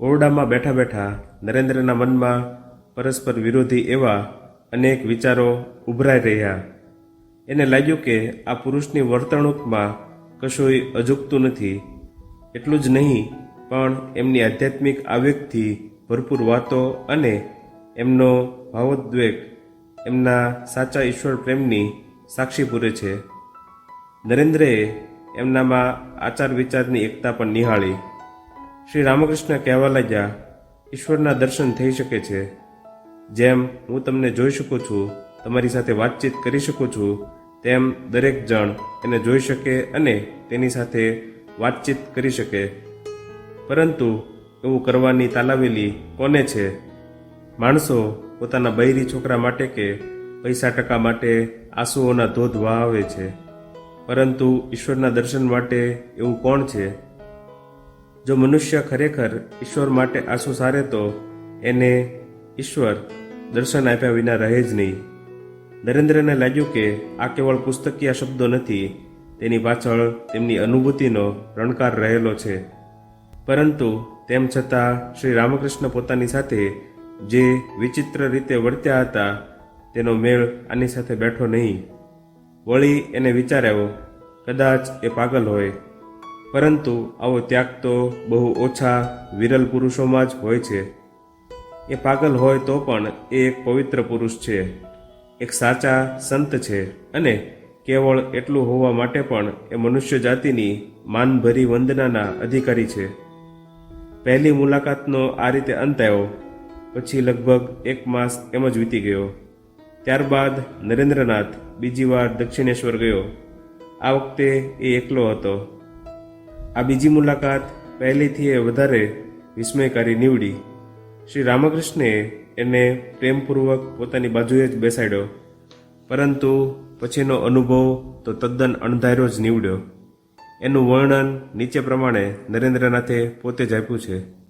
ઓરડામાં બેઠા બેઠા નરેન્દ્રના મનમાં પરસ્પર વિરોધી એવા અનેક વિચારો ઉભરાઈ રહ્યા. એને લાગ્યું કે આ પુરુષની વર્તણૂકમાં કશુંય અજુકતું નથી. એટલું જ નહીં, પણ એમની આધ્યાત્મિક આવેગથી ભરપૂર વાતો અને એમનો ભાવોદ્વેગ એમના સાચા ઈશ્વર પ્રેમની સાક્ષી પૂરે છે. નરેન્દ્રએ એમનામાં આચાર વિચારની એકતા પણ નિહાળી. શ્રી રામકૃષ્ણ કહેવા લાગ્યા ઈશ્વરના દર્શન થઈ શકે છે. જેમ હું તમને જોઈ શકું છું, તમારી સાથે વાતચીત કરી શકું છું, તેમ દરેક જણ એને જોઈ શકે અને તેની સાથે વાતચીત કરી શકે. પરંતુ એવું કરવાની તાલાવેલી કોને છે? માણસો પોતાના બૈરી છોકરા માટે કે પૈસા ટકા માટે આંસુઓના ધોધ વહાવે છે. પરંતુ ઈશ્વરના દર્શન માટે એવું કોણ છે? જો મનુષ્ય ખરેખર ઈશ્વર માટે આંસુ સારે તો એને ઈશ્વર દર્શન આપ્યા વિના રહે જ નહીં. નરેન્દ્રને લાગ્યું કે આ કેવળ પુસ્તકીય શબ્દો નથી, તેની પાછળ તેમની અનુભૂતિનો રણકાર રહેલો છે. પરંતુ તેમ છતાં શ્રી રામકૃષ્ણ પોતાની સાથે જે વિચિત્ર રીતે વર્ત્યા હતા, તેનો મેળ આની સાથે બેઠો નહીં. વળી એને વિચાર કદાચ એ પાગલ હોય. પરંતુ આવો ત્યાગ તો બહુ ઓછા વિરલ પુરુષોમાં જ હોય છે. એ પાગલ હોય તો પણ એ એક પવિત્ર પુરુષ છે. એક સાચા સંત છે અને કેવળ એટલું હોવા માટે પણ એ મનુષ્ય જાતિની માનભરી વંદનાના અધિકારી છે. પહેલી મુલાકાતનો આ રીતે અંત આવ્યો, પછી લગભગ એક માસ એમ જ વીતી ગયો. ત્યારબાદ નરેન્દ્રનાથ બીજી વાર દક્ષિણેશ્વર ગયો. આ વખતે એ એકલો હતો. આ બીજી મુલાકાત પહેલીથી એ વધારે વિસ્મયકારી નીવડી. શ્રી રામકૃષ્ણે એને પ્રેમપૂર્વક પોતાની બાજુએ જ બેસાડ્યો. પરંતુ પછીનો અનુભવ તો તદ્દન અણધાર્યો જ નીવડ્યો. એનું વર્ણન નીચે પ્રમાણે નરેન્દ્રનાથે પોતે જ આપ્યું છે.